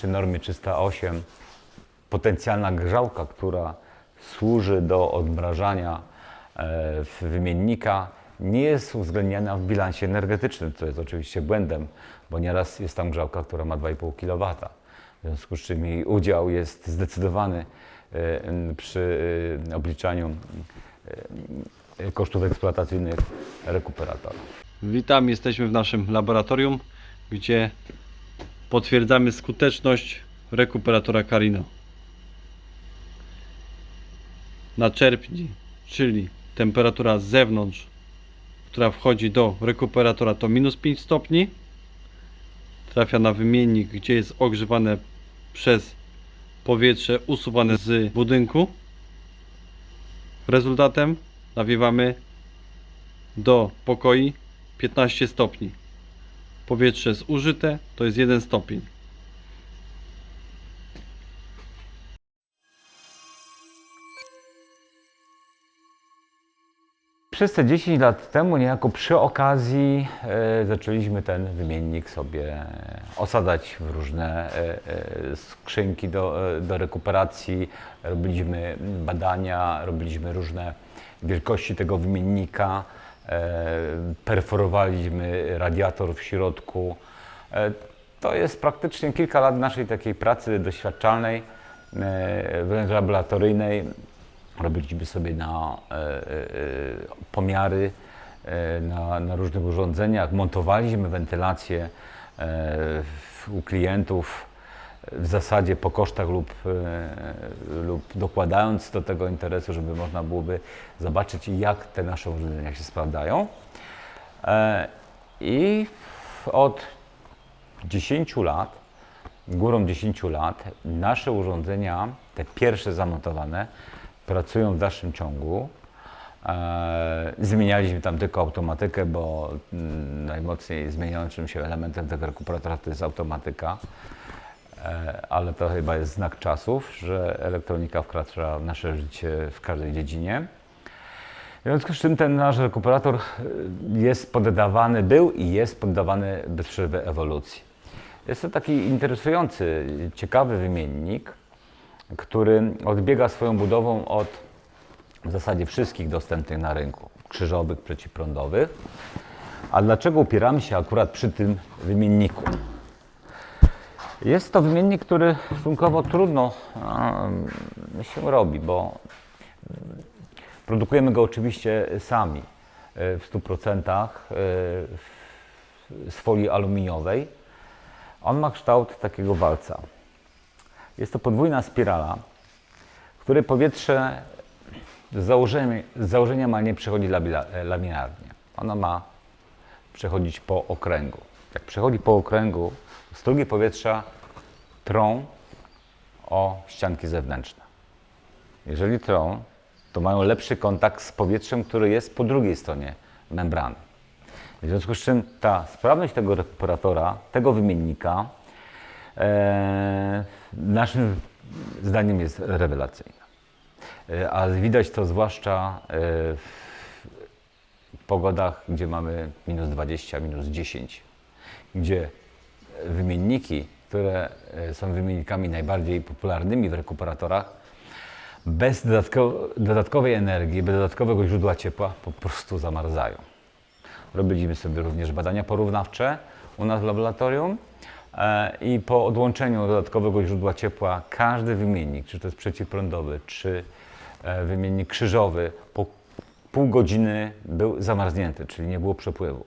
przy normie 308 potencjalna grzałka, która służy do odmrażania e, wymiennika, nie jest uwzględniana w bilansie energetycznym, co jest oczywiście błędem, bo nieraz jest tam grzałka, która ma 2,5 kW. W związku z czym jej udział jest zdecydowany e, przy e, obliczaniu kosztów eksploatacyjnych rekuperatora. Witam, jesteśmy w naszym laboratorium, gdzie potwierdzamy skuteczność rekuperatora Carino. Na czerpni, czyli temperatura z zewnątrz, która wchodzi do rekuperatora to minus 5 stopni. Trafia na wymiennik, gdzie jest ogrzewane przez powietrze usuwane z budynku. Rezultatem nawiewamy do pokoi 15 stopni. Powietrze zużyte to jest 1 stopień. Przez te 10 lat temu, niejako przy okazji, e, zaczęliśmy ten wymiennik sobie osadzać w różne e, e, skrzynki do, e, do rekuperacji. Robiliśmy badania, robiliśmy różne wielkości tego wymiennika, e, perforowaliśmy radiator w środku. E, to jest praktycznie kilka lat naszej takiej pracy doświadczalnej, e, wręcz laboratoryjnej. Robiliśmy sobie na e, e, e, pomiary e, na, na różnych urządzeniach, montowaliśmy wentylację e, u klientów w zasadzie po kosztach lub, e, lub dokładając do tego interesu, żeby można byłoby zobaczyć jak te nasze urządzenia się sprawdzają. E, I od 10 lat, górą 10 lat, nasze urządzenia, te pierwsze zamontowane, pracują w dalszym ciągu. E, zmienialiśmy tam tylko automatykę, bo mm, najmocniej zmieniającym się elementem tego rekuperatora to jest automatyka. E, ale to chyba jest znak czasów, że elektronika wkracza w nasze życie w każdej dziedzinie. W związku z czym ten nasz rekuperator y, jest poddawany, był i jest poddawany bez przerwy ewolucji. Jest to taki interesujący, ciekawy wymiennik, który odbiega swoją budową od w zasadzie wszystkich dostępnych na rynku, krzyżowych, przeciwprądowych. A dlaczego upieramy się akurat przy tym wymienniku? Jest to wymiennik, który stosunkowo trudno się robi, bo Produkujemy go oczywiście sami e, w 100% e, z folii aluminiowej. On ma kształt takiego walca. Jest to podwójna spirala, w której powietrze z założenia, z założenia ma nie przechodzi e, laminarnie. Ono ma przechodzić po okręgu. Jak przechodzi po okręgu, strugi powietrza trą o ścianki zewnętrzne. Jeżeli trą, to mają lepszy kontakt z powietrzem, które jest po drugiej stronie membrany. W związku z czym ta sprawność tego rekuperatora, tego wymiennika, e, naszym zdaniem jest rewelacyjna. E, a widać to zwłaszcza e, w pogodach, gdzie mamy minus 20, minus 10, gdzie wymienniki, które e, są wymiennikami najbardziej popularnymi w rekuperatorach, bez dodatko, dodatkowej energii, bez dodatkowego źródła ciepła po prostu zamarzają. Robiliśmy sobie również badania porównawcze u nas w laboratorium e, i po odłączeniu dodatkowego źródła ciepła każdy wymiennik, czy to jest przeciwprądowy, czy e, wymiennik krzyżowy, po pół godziny był zamarznięty, czyli nie było przepływu.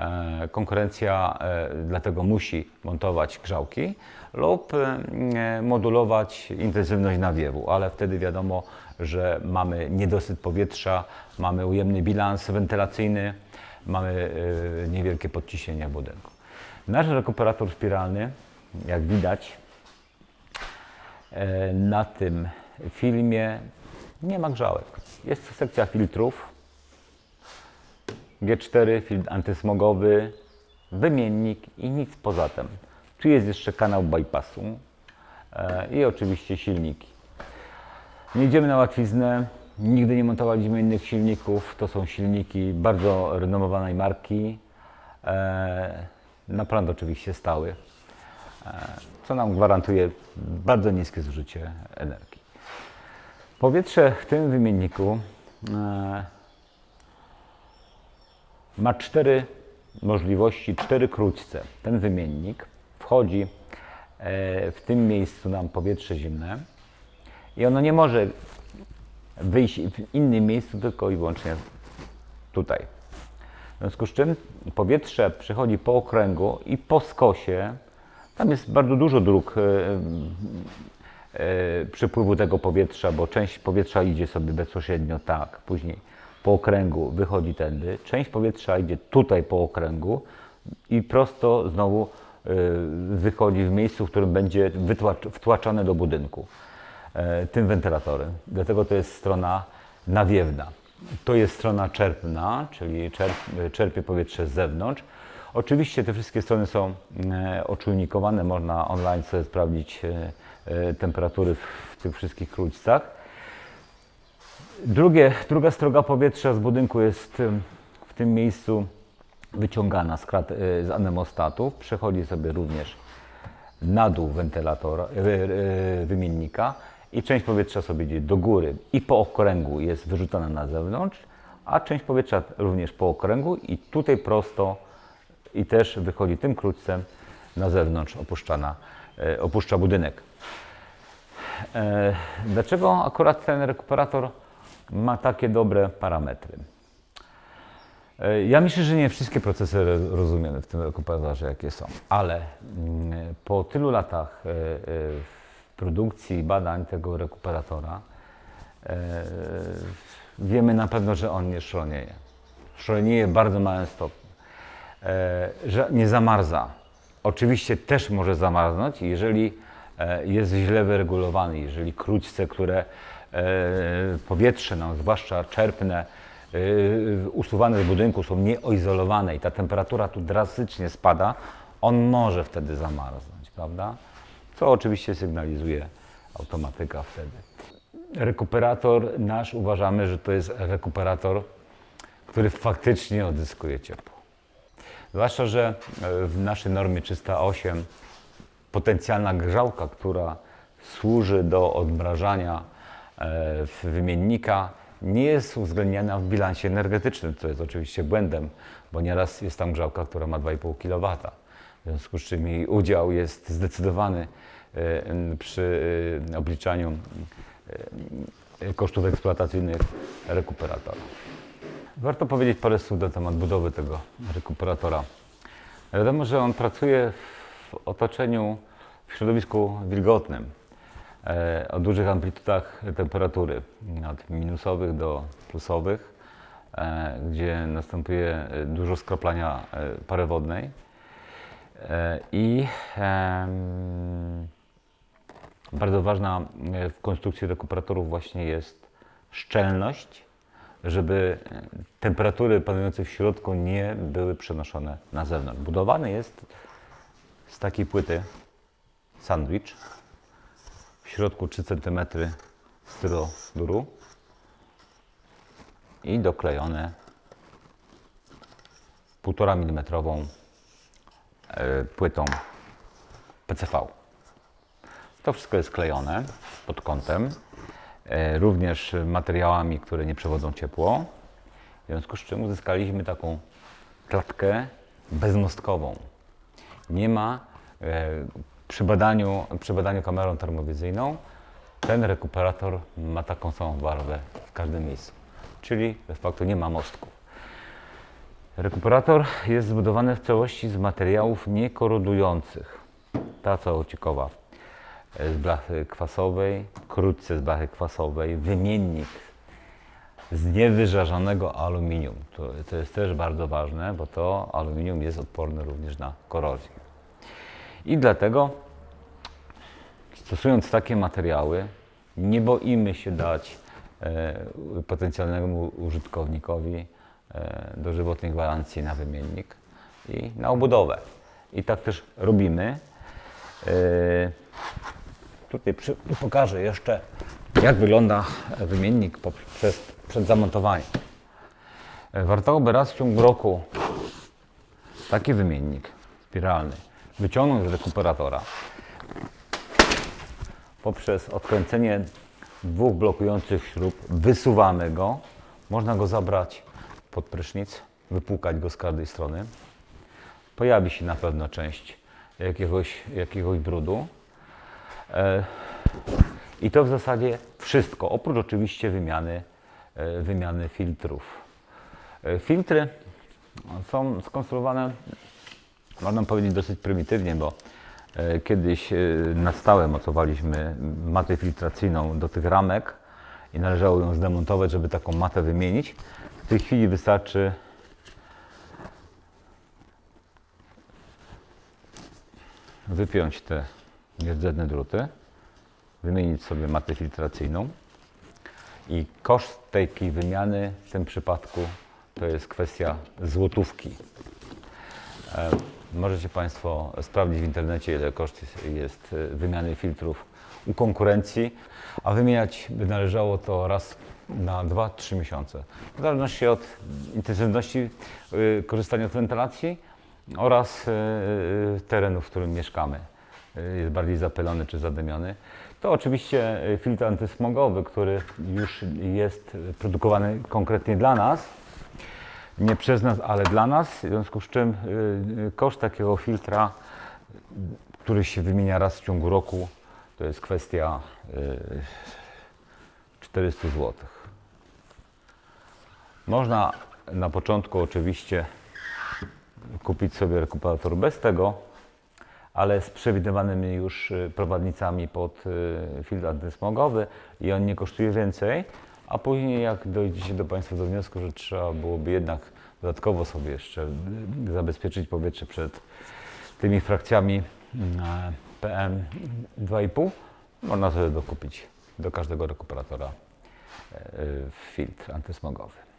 E, Konkurencja e, dlatego musi montować grzałki lub e, modulować intensywność nawiewu, ale wtedy wiadomo, że mamy niedosyt powietrza, mamy ujemny bilans wentylacyjny, mamy niewielkie podciśnienie w budynku. Nasz rekuperator spiralny, jak widać na tym filmie, nie ma grzałek. Jest sekcja filtrów, G4, filtr antysmogowy, wymiennik i nic poza tym. Tu jest jeszcze kanał bypassu e, i oczywiście silniki. Nie idziemy na łatwiznę, nigdy nie montowaliśmy innych silników. To są silniki bardzo renomowanej marki, e, na prąd oczywiście stały. e, co nam gwarantuje bardzo niskie zużycie energii. Powietrze w tym wymienniku ma cztery możliwości, cztery króćce. Ten wymiennik wchodzi e, w tym miejscu nam powietrze zimne i ono nie może wyjść w innym miejscu, tylko i wyłącznie tutaj. W związku z czym powietrze przechodzi po okręgu i po skosie. Tam jest bardzo dużo dróg e, e, przepływu tego powietrza, bo część powietrza idzie sobie bezpośrednio tak, później po okręgu wychodzi tędy, część powietrza idzie tutaj po okręgu i prosto znowu e, wychodzi w miejscu, w którym będzie wtłaczane do budynku e, tym wentylatorem. Dlatego to jest strona nawiewna. To jest strona czerpna, czyli czerp, czerpie powietrze z zewnątrz. Oczywiście te wszystkie strony są e, oczujnikowane, można online sobie sprawdzić e, temperatury w tych wszystkich krójcach. Drugie, druga stroga powietrza z budynku jest w tym miejscu wyciągana z, krat, e, z anemostatów. Przechodzi sobie również na dół wentylatora, e, e, wymiennika i część powietrza sobie idzie do góry i po okręgu jest wyrzucana na zewnątrz, a część powietrza również po okręgu i tutaj prosto i też wychodzi tym krótcem na zewnątrz opuszczana, e, opuszcza budynek. E, Dlaczego akurat ten rekuperator ma takie dobre parametry? E, Ja myślę, że nie wszystkie procesy ro- rozumiemy w tym rekuperatorze, jakie są, ale mm, po tylu latach e, e, produkcji i badań tego rekuperatora wiemy na pewno, że on nie szronieje. Szronieje w bardzo małym stopniu. Że nie zamarza. Oczywiście też może zamarznąć, jeżeli jest źle wyregulowany, jeżeli króćce, które powietrze, no, zwłaszcza czerpne, e, usuwane z budynku są nieoizolowane i ta temperatura tu drastycznie spada, on może wtedy zamarznąć, prawda? Co oczywiście sygnalizuje automatyka wtedy. Rekuperator nasz uważamy, że to jest rekuperator, który faktycznie odzyskuje ciepło. Zwłaszcza, że e, w naszej normie 308 potencjalna grzałka, która służy do odmrażania e, wymiennika, nie jest uwzględniana w bilansie energetycznym, co jest oczywiście błędem, bo nieraz jest tam grzałka, która ma 2,5 kW. W związku z czym jej udział jest zdecydowany e, przy e, obliczaniu e, kosztów eksploatacyjnych rekuperatora. Warto powiedzieć parę słów na temat budowy tego rekuperatora. Wiadomo, że on pracuje w otoczeniu, w środowisku wilgotnym, e, o dużych amplitudach temperatury, od minusowych do plusowych, e, gdzie następuje e, dużo skroplania e, pary wodnej. E, I bardzo ważna e, w konstrukcji rekuperatorów właśnie jest szczelność, żeby e, temperatury panujące w środku nie były przenoszone na zewnątrz. Budowany jest z takiej płyty sandwich, w środku 3 cm styroluru i doklejone 1,5 mm e, płytą PCV. To wszystko jest klejone pod kątem, e, również materiałami, które nie przewodzą ciepło. W związku z czym uzyskaliśmy taką klatkę bezmostkową. Nie ma e, przy badaniu, przy badaniu kamerą termowizyjną ten rekuperator ma taką samą barwę w każdym miejscu, czyli de facto nie ma mostków. Rekuperator jest zbudowany w całości z materiałów niekorodujących. Ta całocikowa z blachy kwasowej, krótce z blachy kwasowej, wymiennik z niewyżarzanego aluminium. To, to jest też bardzo ważne, bo to aluminium jest odporne również na korozję. I dlatego stosując takie materiały, nie boimy się dać e, potencjalnemu użytkownikowi e, dożywotnej gwarancji na wymiennik i na obudowę. I tak też robimy. E, tutaj przy, pokażę jeszcze, jak wygląda wymiennik po, przez, przed zamontowaniem. E, Warto by raz w ciągu roku taki wymiennik spiralny wyciągnąć z rekuperatora poprzez odkręcenie dwóch blokujących śrub, wysuwamy go, można go zabrać pod prysznic, wypłukać go z każdej strony. Pojawi się na pewno część jakiegoś, jakiegoś brudu. E, I to w zasadzie wszystko, oprócz oczywiście wymiany, e, wymiany filtrów. E, Filtry są skonstruowane, można powiedzieć, dosyć prymitywnie, bo e, kiedyś e, na stałe mocowaliśmy matę filtracyjną do tych ramek i należało ją zdemontować, żeby taką matę wymienić. W tej chwili wystarczy wypiąć te nierdzewne druty, wymienić sobie matę filtracyjną i koszt takiej wymiany w tym przypadku to jest kwestia złotówki. Możecie Państwo sprawdzić w internecie, ile koszt jest, e, wymiany filtrów u konkurencji, a wymieniać by należało to raz na 2-3 miesiące. W zależności od intensywności y, korzystania z wentylacji oraz y, y, terenu, w którym mieszkamy. Y, Jest bardziej zapylony czy zadymiony. To oczywiście y, filtr antysmogowy, który już jest produkowany konkretnie dla nas, nie przez nas, ale dla nas, w związku z czym y, y, koszt takiego filtra, y, który się wymienia raz w ciągu roku, to jest kwestia y, 400 zł. Można na początku oczywiście kupić sobie rekuperator bez tego, ale z przewidywanymi już y, prowadnicami pod y, filtr antysmogowy i on nie kosztuje więcej, a później jak dojdziecie do Państwa do wniosku, że trzeba byłoby jednak dodatkowo sobie jeszcze y, zabezpieczyć powietrze przed tymi frakcjami mm, PM2,5, można sobie dokupić do każdego rekuperatora y, filtr antysmogowy.